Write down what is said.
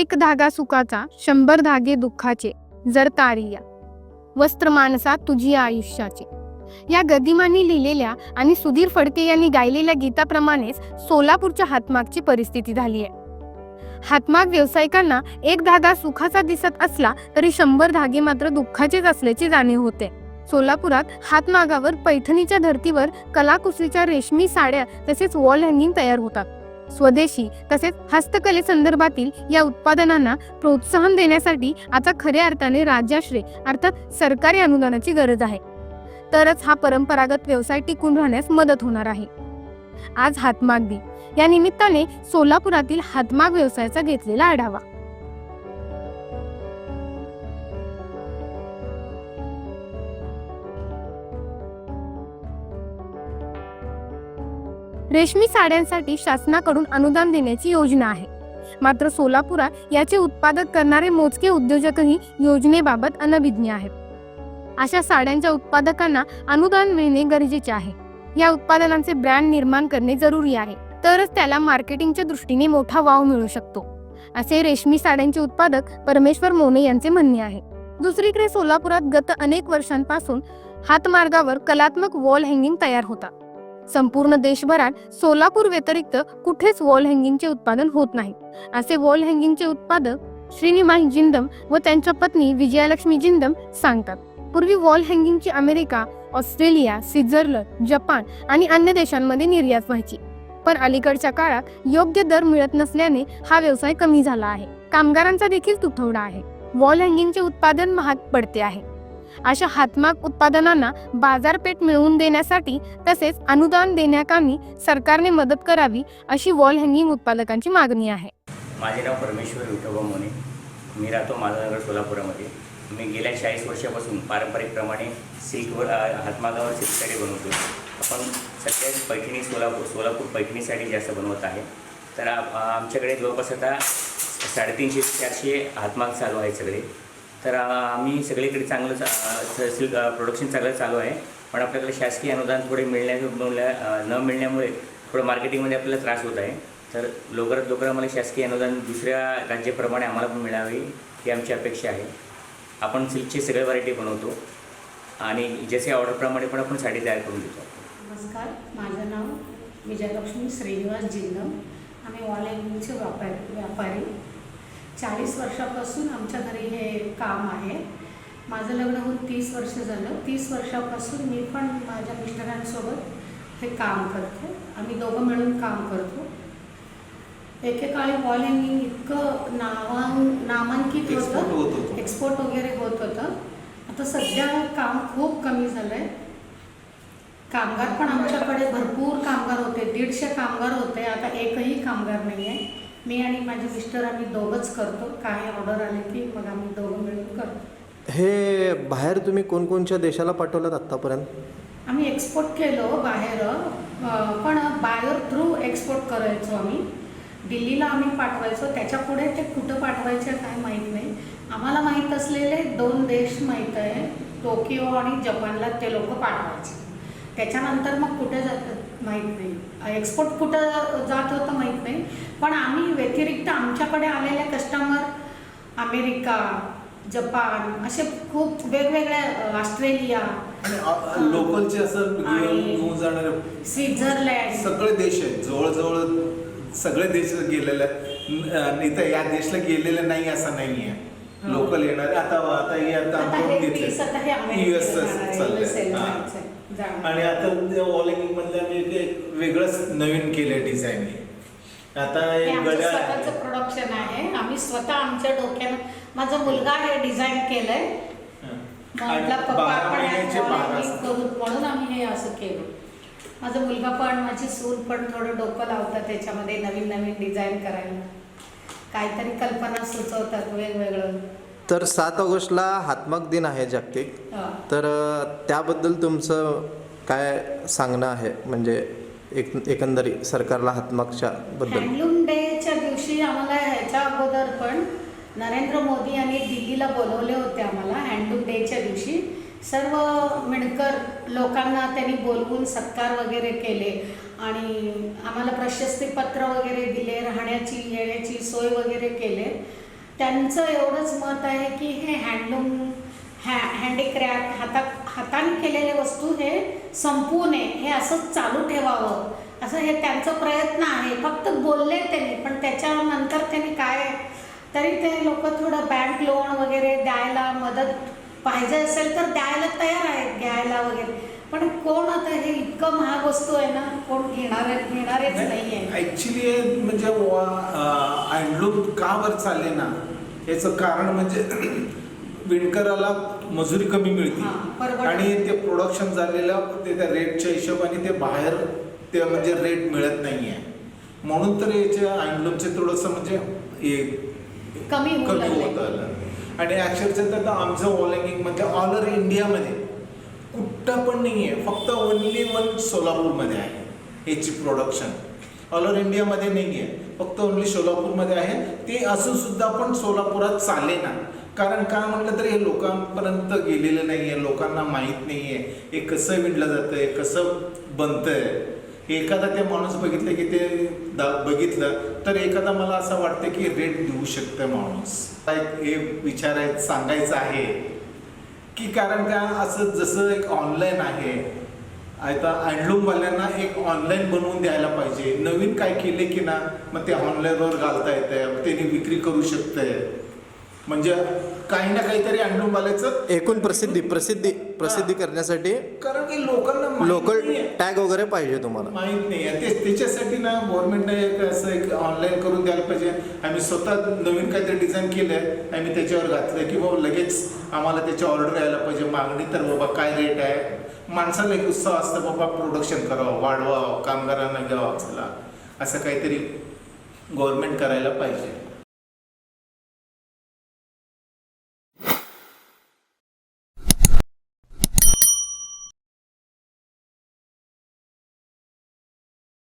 एक धागा सुखाचा शंभर धागे दुःखाचे जर तारिया वस्त्र माणसा तुझी आयुष्याचे. या गदिमांनी लिहिलेल्या आणि सुधीर फडके यांनी गायलेल्या गीताप्रमाणेच सोलापूरच्या हातमागची परिस्थिती झाली आहे हातमाग व्यावसायिकांना एक धागा सुखाचा दिसत असला तरी शंभर धागे मात्र दुःखाचेच असल्याची जाणीव होते. सोलापुरात हातमागावर पैठणीच्या धर्तीवर कलाकुसरीच्या रेशमी साड्या तसेच वॉल हँगिंग तयार होतात. स्वदेशी तसेच हस्तकलेसंदर्भातील या उत्पादनांना प्रोत्साहन देण्यासाठी आता खऱ्या अर्थाने राज्याश्रय अर्थात सरकारी अनुदानाची गरज आहे. तरच हा परंपरागत व्यवसाय टिकून राहण्यास मदत होणार आहे. आज हातमाग दिन. या निमित्ताने सोलापुरातील हातमाग व्यवसायाचा घेतलेला आढावा. रेशमी साड्यांसाठी शासनाकडून अनुदान देण्याची योजना आहे. मात्र सोलापुरात याचे उत्पादक करणारे मोजके उद्योजकही योजनेबाबत अनभिज्ञ आहेत. अशा साड्यांच्या उत्पादकांना अनुदान मिळणे गरजेचे आहे. या उत्पादनांचे ब्रँड निर्माण करणे जरुरी आहे. तरच त्याला मार्केटिंगच्या दृष्टीने मोठा वाव मिळू शकतो. असे रेशमी साड्यांचे उत्पादक परमेश्वर मोने यांचे म्हणणे आहे. दुसरीकडे सोलापुरात गत अनेक वर्षांपासून हातमार्गावर कलात्मक वॉल हँगिंग तयार होतात संपूर्ण देशभरात सोलापूर व्यतिरिक्त कुठेच वॉल हँगिंगचे उत्पादन होत नाही. असे वॉल हँगिंगचे उत्पादक श्रीनिवास जिंदम व त्यांच्या पत्नी विजयालक्ष्मी जिंदम सांगतात. पूर्वी वॉल हँगिंगची अमेरिका ऑस्ट्रेलिया स्वित्झर्लंड जपान आणि अन्य देशांमध्ये निर्यात व्हायची. पण अलीकडच्या काळात योग्य दर मिळत नसल्याने हा व्यवसाय कमी झाला आहे. कामगारांचा देखील तुटवडा आहे. वॉल हँगिंगचे उत्पादन महाग पडते आहे. अशा हातमाग उत्पादनांना बाजारपेठ मिळवून देण्यासाठी तसेच अनुदान देण्याकामी सरकारने मदत करावी अशी वॉल हँगिंग उत्पादकांची मागणी आहे. माझे नाव परमेश्वर विठोबा मोने. मी राहतो माधवनगर सोलापुरामध्ये. मी गेल्या चाळीस वर्षापासून पारंपरिकप्रमाणे सिल्कवर हातमागावर सिल्क साडी बनवतो आपण सध्या पैठणी सोलापूर सोलापूर पैठणी साडी जास्त बनवत आहे. तर आमच्याकडे जवळपास आता साडेतीनशे चारशे हातमाग चालू आहे सगळे. तर आम्ही सगळीकडे चांगलं सिल्क प्रोडक्शन चांगलं चालू आहे. पण आपल्याकडे शासकीय अनुदान थोडे मिळण्या न मिळण्यामुळे थोडं मार्केटिंगमध्ये आपल्याला त्रास होत आहे. तर लवकरात लवकर आम्हाला शासकीय अनुदान दुसऱ्या राज्याप्रमाणे आम्हाला पण मिळावे ही आमची अपेक्षा आहे. आपण सिल्कचे सगळे व्हरायटी बनवतो आणि जसे ऑर्डरप्रमाणे पण आपण साडी तयार करून देतो. नमस्कार माझं नाव विजयलक्ष्मी श्रीनिवास जिंदम आम्ही ऑनलाईनचे व्यापारी व्यापारी. चाळीस वर्षापासून आमच्या घरी हे काम आहे. माझं लग्न होऊन तीस वर्ष झालं. तीस वर्षापासून मी पण माझ्या मिस्टरांसोबत हे काम करते. आम्ही दोघं मिळून काम करतो. एकेकाळी वॉल हँगिंग इतकं नावां नामांकित होतं. एक्सपोर्ट वगैरे होत होतं. आता सध्या काम खूप कमी झालं आहे कामगार पण आमच्याकडे भरपूर कामगार होते. दीडशे कामगार होते. आता एकही कामगार नाही आहे मी आणि माझे मिस्टर आम्ही दोघंच करतो. काही ऑर्डर आले की मग आम्ही दोघं मिळून करतो. हे बाहेर तुम्ही कोणकोणच्या देशाला पाठवलात आत्तापर्यंत? आम्ही एक्सपोर्ट केलो बाहेर. अं, पण बाहेर थ्रू एक्सपोर्ट करायचो आम्ही. दिल्लीला आम्ही पाठवायचो. त्याच्या पुढे ते कुठं पाठवायचे काय माहीत नाही. आम्हाला माहीत असलेले दोन देश माहीत आहे. टोकियो आणि जपानला ते लोक पाठवायचे. त्याच्यानंतर मग कुठे जातात माहीत नाही. एक्सपोर्ट कुठं जात होतं माहीत नाही. पण आम्ही व्यतिरिक्त आमच्याकडे आलेले कस्टमर अमेरिका जपान असे खूप वेगवेगळ्या ऑस्ट्रेलिया लोकलचे असं स्वित्झर्लंड. सगळे देश आहेत. जवळजवळ सगळे देश गेलेले नाही तर या देशला गेलेले नाही असं नाही आहे. लोकल येणारे. आता आता हे आता आपण घेतले चाललंय. आणि आता वॉलिंग मधले आम्ही एक वेगळंच नवीन केलंय डिझाईन आता स्वतःचं प्रोडक्शन आहे. आम्ही स्वतः आमच्या डोक्यानं माझा मुलगा हे डिझाईन केलंय. म्हणून आम्ही हे असं केलं. माझा मुलगा पण माझी सून पण थोडं डोकं लावतात त्याच्यामध्ये नवीन नवीन डिझाईन करायला. काहीतरी कल्पना सुचवतात वेगवेगळं. तर सात ऑगस्टला हातमाग दिन आहे जागतिक. तर त्याबद्दल तुमचं काय सांगणं आहे? म्हणजे एक एकंदरी सरकारला हातमागच्या बद्दल. हँडलूम डेच्या दिवशी आम्हाला ह्याच्या अगोदर पण नरेंद्र मोदी यांनी दिल्लीला बोलवले होते आम्हाला. सर्व मिणकर लोकांना त्यांनी बोलवून सत्कार वगैरे केले आणि आम्हाला प्रशस्तीपत्र वगैरे दिले राहण्याची येण्याची सोय वगैरे केले. त्यांचं एवढंच मत आहे की हे हँडलूम हॅ हँडीक्राफ्ट हातात हाताने केलेले वस्तू हे संपू नये हे असंच चालू ठेवावं. असं हे त्यांचा प्रयत्न आहे. फक्त बोलले त्यांनी पण त्याच्यानंतर त्यांनी काय तरी ते लोक थोडं बँक लोन वगैरे द्यायला मदत पाहिजे असेल तर द्यायला तयार आहेत घ्यायला वगैरे पण कोण आता हे इतकं महाग वस्तू आहे ना कोण घेणार घेणारेच नाही आहे ऍक्च्युली म्हणजे हँडलूम का वर चालले ना याचं कारण म्हणजे विणकराला मजुरी कमी मिळते. आणि ते प्रोडक्शन झालेलं ते त्या रेटच्या हिशोबाने ते बाहेर ते म्हणजे रेट मिळत नाहीये म्हणून तर याचे हँडलूमचे थोडंसं म्हणजे कमी. होत आलं आणि अक्षरशः तर आमचं ऑलिंग म्हणजे ऑल ओव्हर इंडियामध्ये कुठं पण नाही आहे. फक्त ओनली वन सोलापूरमध्ये आहे याची प्रोडक्शन ऑल ओव्हर इंडियामध्ये नाही आहे. फक्त ओनली सोलापूरमध्ये आहे. ते असून सुद्धा पण सोलापुरात चाले ना कारण का म्हटलं तर हे लोकांपर्यंत गेलेलं नाही आहे लोकांना माहीत नाही आहे हे कसं विणलं जातं आहे कसं बनतंय? एखादा ते माणूस बघितलं की ते दा बघितलं तर एखादा मला असं वाटतं की रेट देऊ शकतं माणूस. एक हे विचाराय सांगायचं आहे की कारण का असं जसं एक ऑनलाईन आहे आता अँडलूमवाल्यांना एक ऑनलाईन बनवून द्यायला पाहिजे. नवीन काय केले की ना मग ते ऑनलाईनवर घालता येतं मग त्यांनी विक्री करू शकतंय. म्हणजे काही ना काहीतरी हँडलूमवाल्याचं एकूण प्रसिद्धी प्रसिद्धी प्रसिद्धी करण्यासाठी कारण की लोकांना लोकल. टॅग वगैरे पाहिजे तुम्हाला. माहीत नाही आहे ते त्याच्यासाठी ना गव्हर्नमेंटने एक असं एक ऑनलाईन करून द्यायला पाहिजे. आम्ही स्वतः नवीन काहीतरी डिझाईन केलंय आम्ही त्याच्यावर घातलंय की बाबा लगेच आम्हाला त्याची ऑर्डर यायला पाहिजे. मागणी तर बाबा काय रेट आहे? माणसाला एक उत्साह असतं बाबा प्रोडक्शन करावं वाढवावं कामगारांना घ्यावं चला असं काहीतरी गव्हर्नमेंट करायला पाहिजे.